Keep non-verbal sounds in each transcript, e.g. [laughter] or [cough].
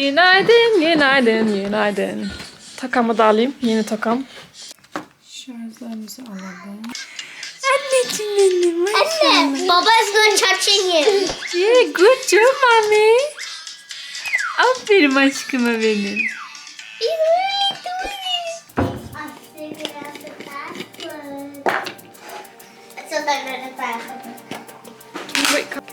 Günaydın, günaydın, günaydın. Takamı da alayım, yeni takam. Şarjlarımızı alalım. Anneciğim benim, Anne, baba's going touching you. Yeah, good job mommy. Aferin aşkıma benim. He's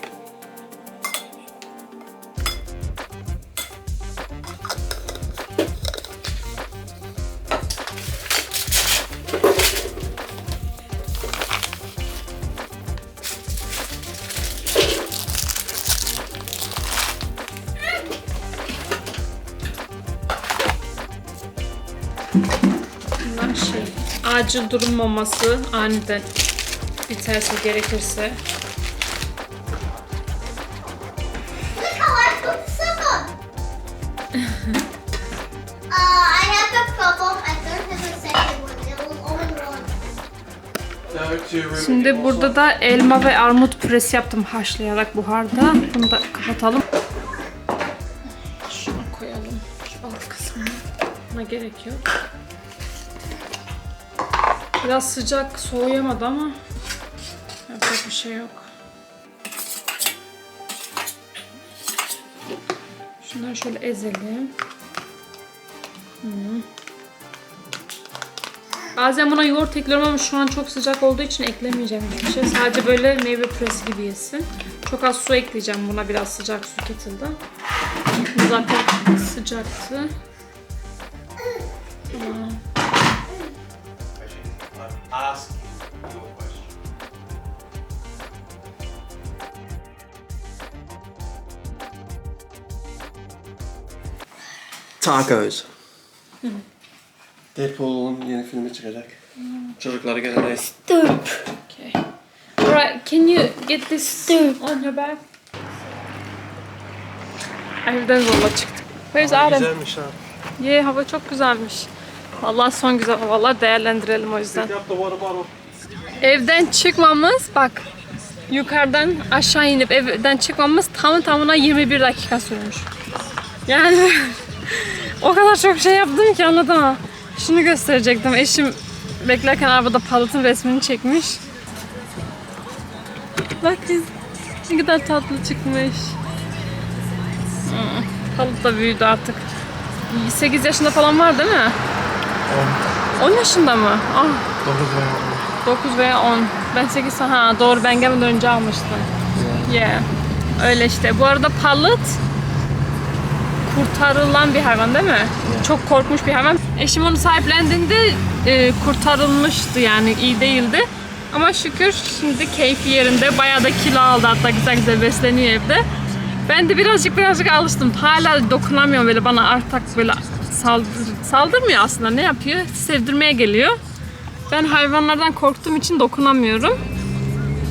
Bunlar şey, acil durum maması aniden biterse gerekirse. [laughs] Şimdi burada da elma ve armut püresi yaptım haşlayarak buharda. Bunu da kapatalım. Şunu koyalım. Şu alt kısmına. Buna gerek yok. Biraz sıcak soğuyamadı ama yapacak bir şey yok. Şunları şöyle ezelim. Hı. Bazen buna yoğurt ekliyorum ama şu an çok sıcak olduğu için eklemeyeceğim hiçbir şey. Sadece böyle meyve püresi gibi yesin. Çok az su ekleyeceğim buna biraz sıcak su. Bu zaten sıcaktı. Tamam. Ask you a question. Tacos. Deadpool'un yeni filmi çıkacak. Çocuklara geleneyiz. Okay. Alright, can you get this on your back? Evden zorla çıktık. Where's Adem? Güzelmiş ha. Ye hava çok güzelmiş. Vallahi son güzel havalar değerlendirelim o yüzden. Evden çıkmamız bak yukarıdan aşağı inip evden çıkmamız tamı tamına 21 dakika sürmüş. Yani [laughs] o kadar çok şey yaptım ki anlatamam. Şunu gösterecektim. Eşim beklerken arabada Palat'ın resmini çekmiş. Bak ne kadar tatlı çıkmış. Palat da büyüdü artık. 8 yaşında falan var değil mi? 10 yaşında mı? Ah 9 veya 10. Ben 8 ha doğru ben gelmeden önce almıştım. Yeah. Öyle işte. Bu arada palıt kurtarılan bir hayvan değil mi? Çok korkmuş bir hayvan. Eşim onu sahiplendiğinde e, kurtarılmıştı yani iyi değildi. Ama şükür şimdi keyfi yerinde. Bayağı da kilo aldı hatta güzel güzel besleniyor evde. Ben de birazcık birazcık alıştım. Hala dokunamıyorum böyle bana artık böyle saldır, saldırmıyor aslında. Ne yapıyor? Sevdirmeye geliyor. Ben hayvanlardan korktuğum için dokunamıyorum.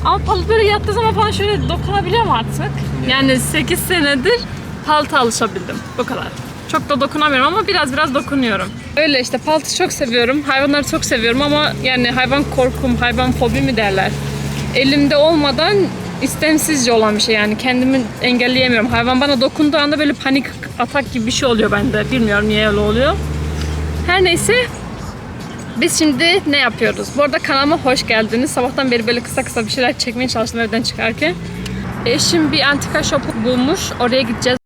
Ama Palut böyle yattığı zaman falan şöyle dokunabiliyorum artık. Yani 8 senedir Palut'a alışabildim. Bu kadar. Çok da dokunamıyorum ama biraz biraz dokunuyorum. Öyle işte Palut'u çok seviyorum. Hayvanları çok seviyorum ama yani hayvan korkum, hayvan fobi mi derler. Elimde olmadan istemsizce olan bir şey yani kendimi engelleyemiyorum. Hayvan bana dokunduğu anda böyle panik atak gibi bir şey oluyor bende. Bilmiyorum niye öyle oluyor. Her neyse biz şimdi ne yapıyoruz? Bu arada kanalıma hoş geldiniz. Sabahtan beri böyle kısa kısa bir şeyler çekmeye çalıştım evden çıkarken. Eşim bir antika shop bulmuş. Oraya gideceğiz.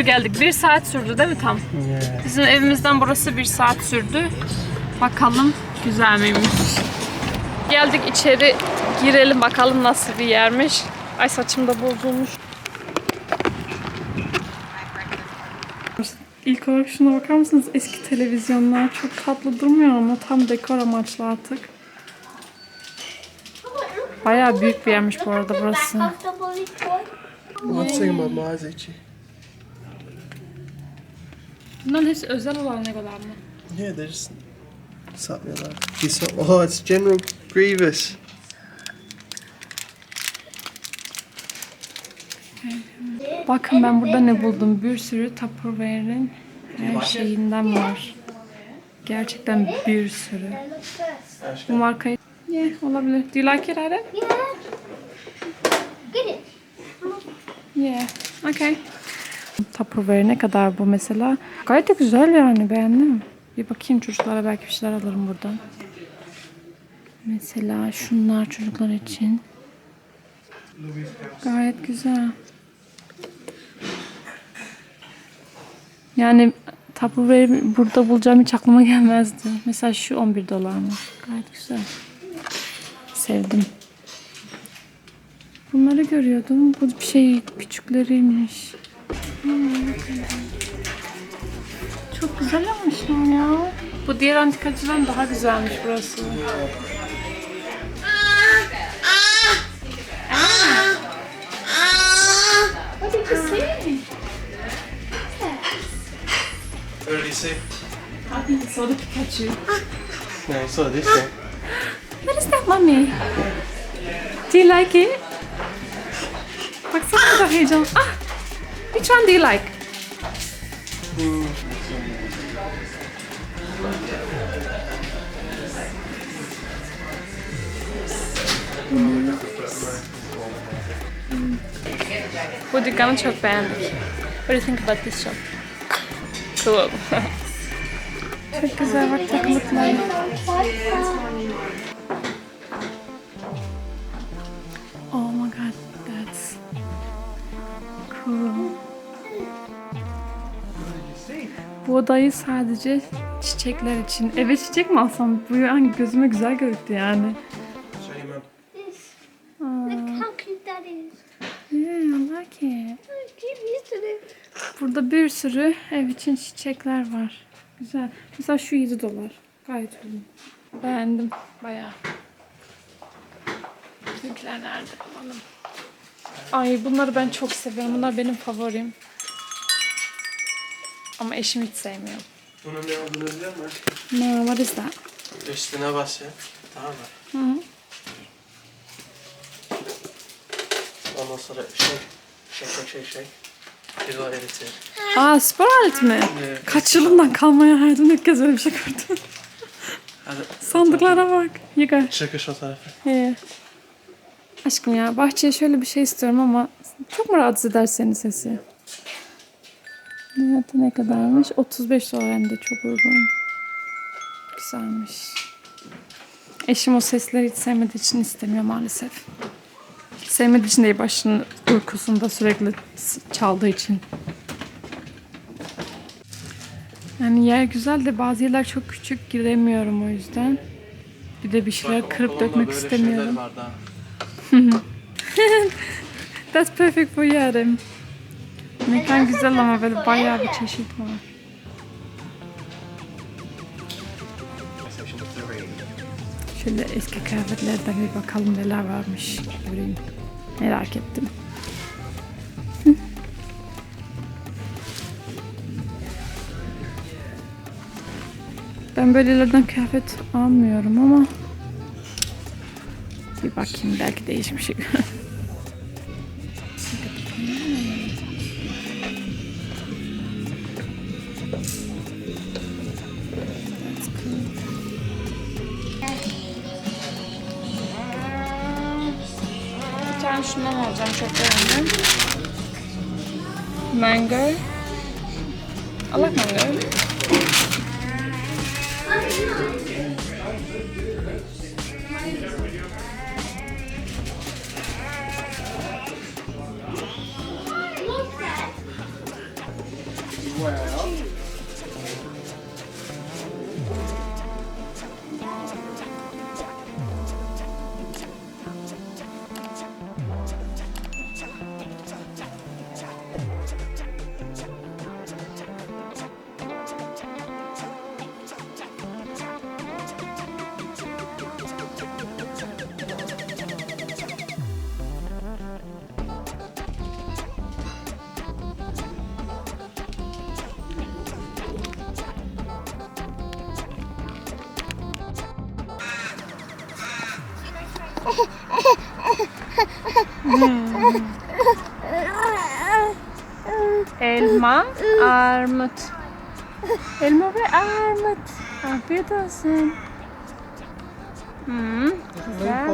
Şükür geldik. Bir saat sürdü değil mi tam? Bizim evimizden burası bir saat sürdü. Bakalım güzel miymiş? Geldik içeri girelim bakalım nasıl bir yermiş. Ay saçım da bozulmuş. İlk olarak şuna bakar mısınız? Eski televizyonlar çok tatlı durmuyor ama tam dekor amaçlı artık. Bayağı büyük bir yermiş bu arada burası. One thing my. Bunların hepsi özel olan legolar mı? Yeah, they're just satmıyorlar. He's so- oh, it's General Grievous. Bakın ben burada ne buldum. Bir sürü Tupperware'in her şeyinden var. Gerçekten bir sürü. Bu markayı... Yeah, olabilir. Do you like it, Adem? Yeah. Get it. Yeah. Okay. Tupperware ne kadar bu mesela? Gayet de güzel yani beğendim. Bir bakayım çocuklara belki bir şeyler alırım buradan. Mesela şunlar çocuklar için. Gayet güzel. Yani Tupperware burada bulacağım hiç aklıma gelmezdi. Mesela şu 11 dolar mı? Gayet güzel. Sevdim. Bunları görüyordum. Bu şey küçükleriymiş. Hmm. Çok güzel yapmışlar ya. Bu diğer antikacıdan daha güzelmiş burası. What did you say? Where did he say? I think it's the Pikachu. No, he saw this thing. What is that mommy? Do you like it? Baksana da heyecan. Ah! Which one do you like? Bu dükkanı çok beğendik. What do you think about this shop? Cool. çok güzel bak takılıklar. Bu odayı sadece çiçekler için. Eve çiçek mi alsam? Bu yani gözüme güzel görüktü yani. This. Look how cute that is. Yeah, I like it. Get used to it. Burada bir sürü ev için çiçekler var. Güzel. Mesela şu 7 dolar. Gayet uygun. Beğendim bayağı. Bizimkiler nerede? Alalım. Ay bunları ben çok seviyorum. Bunlar benim favorim. Ama eşim hiç sevmiyor. Bunun ne olduğunu biliyor musun? No, what is that? Üstüne bas ya. Tamam mı? Hı -hı. Ondan sonra şey, şey, şey, şey, şey. Bir o eritir. Aa spor aleti mi? Evet. Kaç yılından kalmaya hayatımda ilk kez öyle bir şey gördüm. Hadi. Sandıklara bak. Yıka. Çıkış o tarafa. He. Aşkım ya bahçeye şöyle bir şey istiyorum ama çok mu rahatsız eder senin sesi? Evet ne kadarmış? 35 dolar hem de çok uygun. Güzelmiş. Eşim o sesleri hiç sevmediği için istemiyor maalesef. Sevmediği için değil başının uykusunda sürekli çaldığı için. Yani yer güzel de bazı yerler çok küçük giremiyorum o yüzden. Bir de bir şeyler kırıp dökmek istemiyorum. [laughs] That's perfect for yarım. Mekan güzel ama böyle bayağı bir çeşit var. Şöyle eski kıyafetlerden bir bakalım neler varmış. Göreyim. Merak ettim. [laughs] Ben böylelerden kıyafet almıyorum ama bir bakayım belki değişmiş [laughs] Mango. I like mango. Hmm. Elma, armut. Elma ve armut. Afiyet olsun. Hmm, güzel.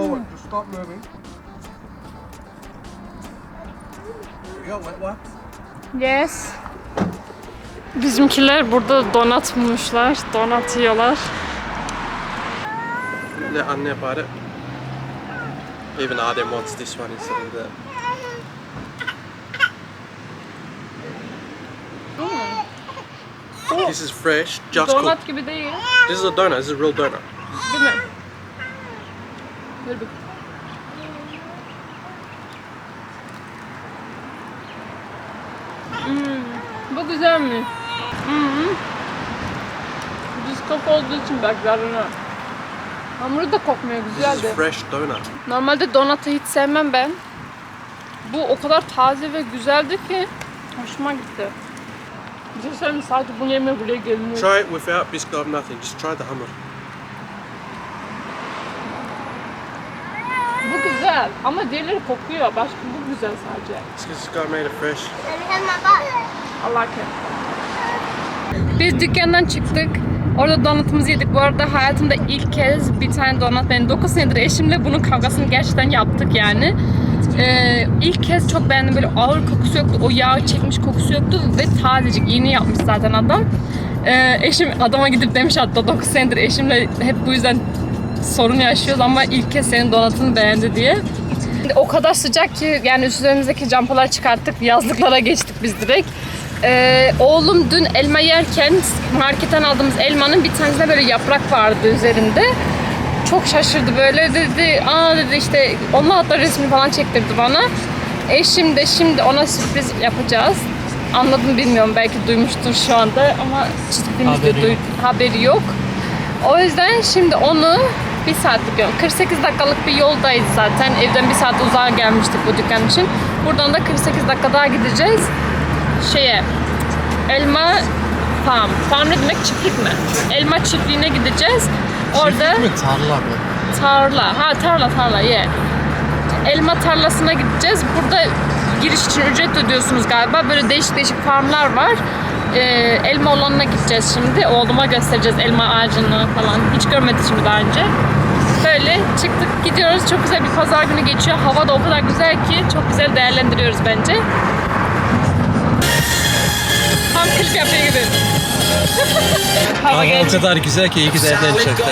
Yes. Bizimkiler burada donat bulmuşlar. Donat yiyorlar. Ne anne bari Even Arden wants this one instead of that. This is fresh, just cooked. Gibi değil. This is a donut. This is a real donut. Değil mi? Ver bir. Hmm, bu güzel mi? Hmm. Düz kok olduğu için belki zararına. Hamuru da kokmuyor This güzeldi. is fresh donut. Normalde donatı hiç sevmem ben. Bu o kadar taze ve güzeldi ki hoşuma gitti. Bir şey söyleyeyim mi? sadece bunu yemeye buraya gelinir. Try it without biscuit or nothing. Just try the hummer. Bu güzel ama diğerleri kokuyor. Başka bu güzel sadece. It's because this guy made it fresh. Allah Biz dükkandan çıktık. Orada donatımızı yedik. Bu arada hayatımda ilk kez bir tane donat, ben 9 senedir eşimle bunun kavgasını gerçekten yaptık yani. Ee, ilk kez çok beğendim. Böyle ağır kokusu yoktu. O yağ çekmiş kokusu yoktu ve tazecik. Yeni yapmış zaten adam. Ee, eşim adama gidip demiş hatta 9 senedir eşimle hep bu yüzden sorun yaşıyoruz ama ilk kez senin donatını beğendi diye. O kadar sıcak ki yani üzerimizdeki campaları çıkarttık. Yazlıklara geçtik biz direkt. Ee, oğlum dün elma yerken marketten aldığımız elmanın bir tanesinde böyle yaprak vardı üzerinde. Çok şaşırdı böyle dedi. Aa dedi işte onunla hatta resmi falan çektirdi bana. Eşim de şimdi ona sürpriz yapacağız. Anladım bilmiyorum belki duymuştur şu anda ama çiftliğimizde Haberi duy- haberi yok. O yüzden şimdi onu bir saatlik yol, 48 dakikalık bir yoldayız zaten. Evden bir saat uzağa gelmiştik bu dükkan için. Buradan da 48 dakika daha gideceğiz. Şeye, elma farm. Farm ne demek? Çiftlik mi? Elma çiftliğine gideceğiz. Orada Mi tarla mı? tarla. Ha tarla tarla ye. Elma tarlasına gideceğiz. Burada giriş için ücret ödüyorsunuz galiba. Böyle değişik değişik farmlar var. Ee, elma olanına gideceğiz şimdi. Oğluma göstereceğiz elma ağacını falan. Hiç görmedi şimdi daha önce. Böyle çıktık gidiyoruz. Çok güzel bir pazar günü geçiyor. Hava da o kadar güzel ki çok güzel değerlendiriyoruz bence. Tam klip yapıyor gibi. Hava o kadar güzel ki iyi ki de evden çekti.